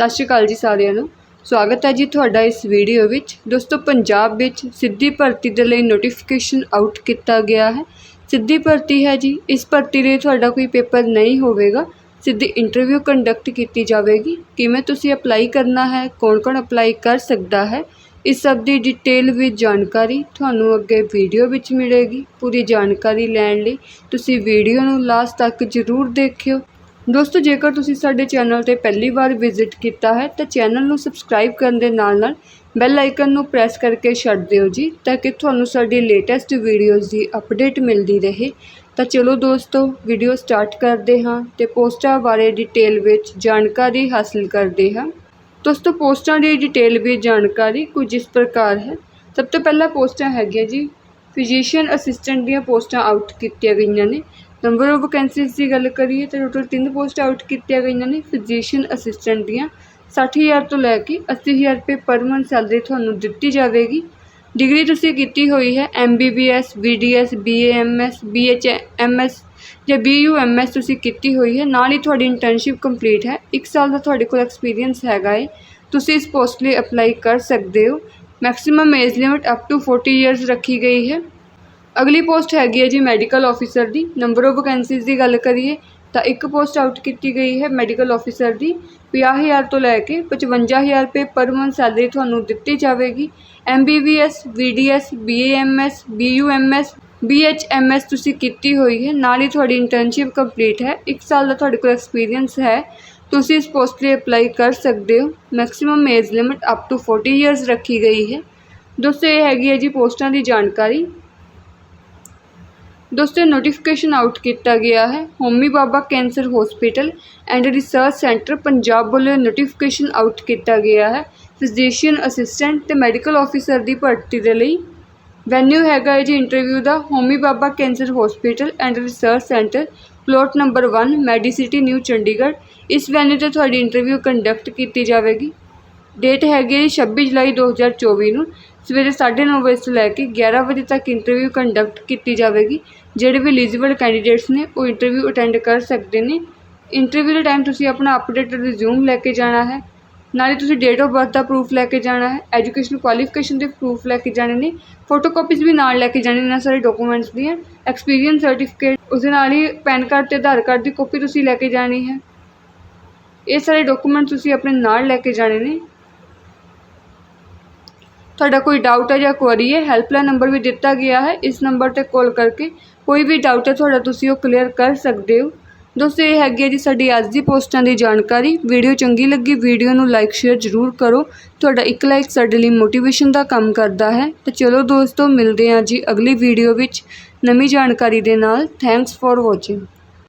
ਸਤਿ ਸ਼੍ਰੀ ਅਕਾਲ ਜੀ ਸਾਰਿਆਂ ਨੂੰ। ਸਵਾਗਤ ਹੈ ਜੀ ਤੁਹਾਡਾ ਇਸ ਵੀਡੀਓ ਵਿੱਚ। ਦੋਸਤੋ, ਪੰਜਾਬ ਵਿੱਚ ਸਿੱਧੀ ਭਰਤੀ ਦੇ ਲਈ ਨੋਟੀਫਿਕੇਸ਼ਨ ਆਊਟ ਕੀਤਾ ਗਿਆ ਹੈ। ਸਿੱਧੀ ਭਰਤੀ ਹੈ ਜੀ। ਇਸ ਭਰਤੀ ਲਈ ਤੁਹਾਡਾ ਕੋਈ ਪੇਪਰ ਨਹੀਂ ਹੋਵੇਗਾ। ਸਿੱਧੀ ਇੰਟਰਵਿਊ ਕੰਡਕਟ ਕੀਤੀ ਜਾਵੇਗੀ। ਕਿਵੇਂ ਤੁਸੀਂ ਅਪਲਾਈ ਕਰਨਾ ਹੈ? ਕੌਣ-ਕੌਣ ਅਪਲਾਈ ਕਰ ਸਕਦਾ ਹੈ? ਇਸ ਸਭ ਦੀ ਡਿਟੇਲ ਵਿੱਚ ਜਾਣਕਾਰੀ ਤੁਹਾਨੂੰ ਅੱਗੇ ਵੀਡੀਓ ਵਿੱਚ ਮਿਲੇਗੀ। ਪੂਰੀ ਜਾਣਕਾਰੀ ਲੈਣ ਲਈ ਤੁਸੀਂ ਵੀਡੀਓ ਨੂੰ ਲਾਸਟ ਤੱਕ ਜ਼ਰੂਰ ਦੇਖਿਓ। ਦੋਸਤੋ, ਜੇਕਰ ਤੁਸੀਂ ਸਾਡੇ ਚੈਨਲ ਤੇ ਪਹਿਲੀ ਵਾਰ ਵਿਜ਼ਿਟ ਕੀਤਾ ਹੈ, ਤਾਂ ਚੈਨਲ ਨੂੰ ਸਬਸਕ੍ਰਾਈਬ ਕਰਨ ਦੇ ਨਾਲ ਨਾਲ ਬੈਲ ਆਈਕਨ ਨੂੰ ਪ੍ਰੈਸ ਕਰਕੇ ਛੱਡ ਦਿਓ ਜੀ, ਤਾਂ ਕਿ ਤੁਹਾਨੂੰ ਸਾਡੀ ਲੇਟੈਸਟ ਵੀਡੀਓਜ਼ ਦੀ ਅਪਡੇਟ ਮਿਲਦੀ ਰਹੇ। ਤਾਂ ਚਲੋ ਦੋਸਤੋ ਵੀਡੀਓ ਸਟਾਰਟ ਕਰਦੇ ਹਾਂ ਤੇ ਪੋਸਟਾਂ ਬਾਰੇ ਡਿਟੇਲ ਵਿੱਚ ਜਾਣਕਾਰੀ ਹਾਸਲ ਕਰਦੇ ਹਾਂ। ਦੋਸਤੋ, ਪੋਸਟਾਂ ਦੀ ਡਿਟੇਲ ਵਿੱਚ ਜਾਣਕਾਰੀ ਕੁਝ ਇਸ ਪ੍ਰਕਾਰ ਹੈ। ਸਭ ਤੋਂ ਪਹਿਲਾਂ ਪੋਸਟਾਂ ਹੈਗੀਆਂ ਜੀ ਫਿਜ਼ੀਸ਼ੀਅਨ ਅਸਿਸਟੈਂਟ ਦੀਆਂ ਪੋਸਟਾਂ ਆਊਟ ਕੀਤੀਆਂ ਗਈਆਂ ਨੇ। ਨੰਬਰ ਆਫ ਵੈਕੈਂਸੀਜ਼ ਦੀ ਗੱਲ ਕਰੀਏ ਤਾਂ ਟੋਟਲ ਤਿੰਨ ਪੋਸਟ ਆਊਟ ਕੀਤੀਆਂ ਗਈਆਂ ਨੇ ਫਿਜ਼ੀਸ਼ੀਅਨ ਅਸਿਸਟੈਂਟ ਦੀਆਂ। 60000 ਤੋਂ ਲੈ ਕੇ 80000 ਰੁਪਏ ਪਰ ਮੰਥ ਸੈਲਰੀ ਤੁਹਾਨੂੰ ਦਿੱਤੀ ਜਾਵੇਗੀ। ਡਿਗਰੀ ਤੁਸੀਂ ਕੀਤੀ ਹੋਈ ਹੈ M B B S B D S B A M S B H M S ਜਾਂ ਬੀ ਯੂ ਐਮ ਐਸ ਤੁਸੀਂ ਕੀਤੀ ਹੋਈ ਹੈ। ਨਾਲ ਹੀ ਤੁਹਾਡੀ ਇੰਟਰਨਸ਼ਿਪ ਕੰਪਲੀਟ ਹੈ। ਇੱਕ ਸਾਲ ਦਾ ਤੁਹਾਡੇ ਕੋਲ ਐਕਸਪੀਰੀਅੰਸ ਹੈਗਾ ਏ। ਤੁਸੀਂ ਇਸ ਪੋਸਟ ਲਈ ਅਪਲਾਈ ਕਰ ਸਕਦੇ ਹੋ। Maximum age limit up to 40 years ਰੱਖੀ ਗਈ ਹੈ। ਅਗਲੀ ਪੋਸਟ ਹੈਗੀ ਹੈ ਜੀ ਮੈਡੀਕਲ ਆਫੀਸਰ ਦੀ। ਨੰਬਰ ਆਫ ਵੈਕੈਂਸੀਜ਼ ਦੀ ਗੱਲ ਕਰੀਏ ਤਾਂ ਇੱਕ ਪੋਸਟ ਆਊਟ ਕੀਤੀ ਗਈ ਹੈ ਮੈਡੀਕਲ ਆਫੀਸਰ ਦੀ। ਪੰਜਾਹ ਹਜ਼ਾਰ ਤੋਂ ਲੈ ਕੇ 55000 ਰੁਪਏ ਪਰ ਮੰਥ ਸੈਲਰੀ ਤੁਹਾਨੂੰ ਦਿੱਤੀ ਜਾਵੇਗੀ। M B B S B D S B A M S B U M S B H M S ਤੁਸੀਂ ਕੀਤੀ ਹੋਈ ਹੈ। ਨਾਲ ਹੀ ਤੁਹਾਡੀ ਇੰਟਰਨਸ਼ਿਪ ਕੰਪਲੀਟ ਹੈ। ਇੱਕ ਸਾਲ ਦਾ ਤੁਹਾਡੇ ਕੋਲ ਐਕਸਪੀਰੀਅੰਸ ਹੈ। ਤੁਸੀਂ ਇਸ ਪੋਸਟ ਲਈ ਅਪਲਾਈ ਕਰ ਸਕਦੇ ਹੋ। Maximum age limit up to 40 years ਰੱਖੀ ਗਈ ਹੈ। ਦੋਸਤੋ, ਇਹ ਹੈਗੀ ਹੈ ਜੀ ਪੋਸਟਾਂ ਦੀ ਜਾਣਕਾਰੀ। ਦੋਸਤੋ ਨੋਟੀਫਿਕੇਸ਼ਨ ਆਊਟ ਕੀਤਾ ਗਿਆ ਹੈ। Homi Bhabha cancer hospital and research centre Punjab ਵੱਲੋਂ ਨੋਟੀਫਿਕੇਸ਼ਨ ਆਊਟ ਕੀਤਾ ਗਿਆ ਹੈ। ਫਿਜ਼ੀਸ਼ੀਅਨ ਅਸਿਸਟੈਂਟ ਤੇ ਮੈਡੀਕਲ ਆਫੀਸਰ ਦੀ ਭਰਤੀ ਦੇ ਲਈ। ਵੈਨਿਊ ਹੈਗਾ ਹੈ ਜੀ interview the, Homi Bhabha cancer hospital and research centre plot number 1 medicity new Chandigarh. ਇਸ ਵੈਨਿਊ ਤੇ ਤੁਹਾਡੀ ਇੰਟਰਵਿਊ ਕੰਡਕਟ ਕੀਤੀ ਜਾਵੇਗੀ। ਡੇਟ ਹੈਗੀ ਹੈ 26 ਜੁਲਾਈ 2024 ਨੂੰ। ਸਵੇਰੇ 9:30 ਵਜੇ ਤੋਂ ਲੈ ਕੇ 11 ਵਜੇ ਤੱਕ ਇੰਟਰਵਿਊ ਕੰਡਕਟ ਕੀਤੀ ਜਾਵੇਗੀ। ਜਿਹੜੇ ਵੀ ਐਲੀਜੀਬਲ ਕੈਂਡੀਡੇਟਸ ਨੇ, ਉਹ ਇੰਟਰਵਿਊ ਅਟੈਂਡ ਕਰ ਸਕਦੇ ਨੇ। ਇੰਟਰਵਿਊ ਦੇ ਟਾਈਮ ਤੁਸੀਂ ਆਪਣਾ ਅਪਡੇਟਡ ਰਿਜ਼ਿਊਮ ਲੈ ਕੇ ਜਾਣਾ ਹੈ। ਨਾਲੇ ਤੁਸੀਂ ਡੇਟ ਆਫ ਬਰਥ ਦਾ ਪ੍ਰੂਫ ਲੈ ਕੇ ਜਾਣਾ ਹੈ। ਐਜੂਕੇਸ਼ਨ ਕੁਆਲੀਫਿਕੇਸ਼ਨ ਦੇ ਪ੍ਰੂਫ ਲੈ ਕੇ ਜਾਣੇ ਨੇ। ਫੋਟੋਕਾਪੀਜ਼ ਵੀ ਨਾਲ ਲੈ ਕੇ ਜਾਣੇ ਨੇ ਇਹਨਾਂ ਸਾਰੇ ਡਾਕੂਮੈਂਟਸ ਦੀਆਂ। ਐਕਸਪੀਰੀਅੰਸ ਸਰਟੀਫਿਕੇਟ ਉਸ ਦੇ ਨਾਲ ਹੀ ਪੈਨ ਕਾਰਡ ਤੇ ਆਧਾਰ ਕਾਰਡ ਦੀ ਕਾਪੀ ਤੁਸੀਂ ਲੈ ਕੇ ਜਾਣੀ ਹੈ। ਇਹ ਸਾਰੇ ਡਾਕੂਮੈਂਟ ਤੁਸੀਂ ਆਪਣੇ ਨਾਲ ਲੈ ਕੇ ਜਾਣੇ ਨੇ। ਤੁਹਾਡਾ ਕੋਈ ਡਾਊਟ ਹੈ ਜਾਂ ਕੁਐਰੀ ਹੈ ਹੈਲਪਲਾਈਨ ਨੰਬਰ ਵੀ ਦਿੱਤਾ ਗਿਆ ਹੈ, ਇਸ ਨੰਬਰ ਤੇ ਕਾਲ ਕਰਕੇ ਕੋਈ ਵੀ ਡਾਊਟ ਹੈ ਤੁਹਾਡਾ ਤੁਸੀਂ ਉਹ ਕਲੀਅਰ ਕਰ ਸਕਦੇ ਹੋ। ਦੋਸਤੋ, ਇਹ ਹੈਗੀ ਹੈ ਜੀ ਸਾਡੀ ਅੱਜ ਦੀ ਪੋਸਟਾਂ ਦੀ ਜਾਣਕਾਰੀ। ਵੀਡੀਓ ਚੰਗੀ ਲੱਗੀ, ਵੀਡੀਓ ਨੂੰ ਲਾਈਕ ਸ਼ੇਅਰ ਜ਼ਰੂਰ ਕਰੋ। ਤੁਹਾਡਾ ਇੱਕ ਲਾਈਕ ਸਾਡੇ ਲਈ ਮੋਟੀਵੇਸ਼ਨ ਦਾ ਕੰਮ ਕਰਦਾ ਹੈ। ਤਾਂ ਚਲੋ ਦੋਸਤੋ, ਮਿਲਦੇ ਹਾਂ ਜੀ ਅਗਲੀ ਵੀਡੀਓ ਵਿੱਚ ਨਵੀਂ ਜਾਣਕਾਰੀ ਦੇ ਨਾਲ। Thanks for watching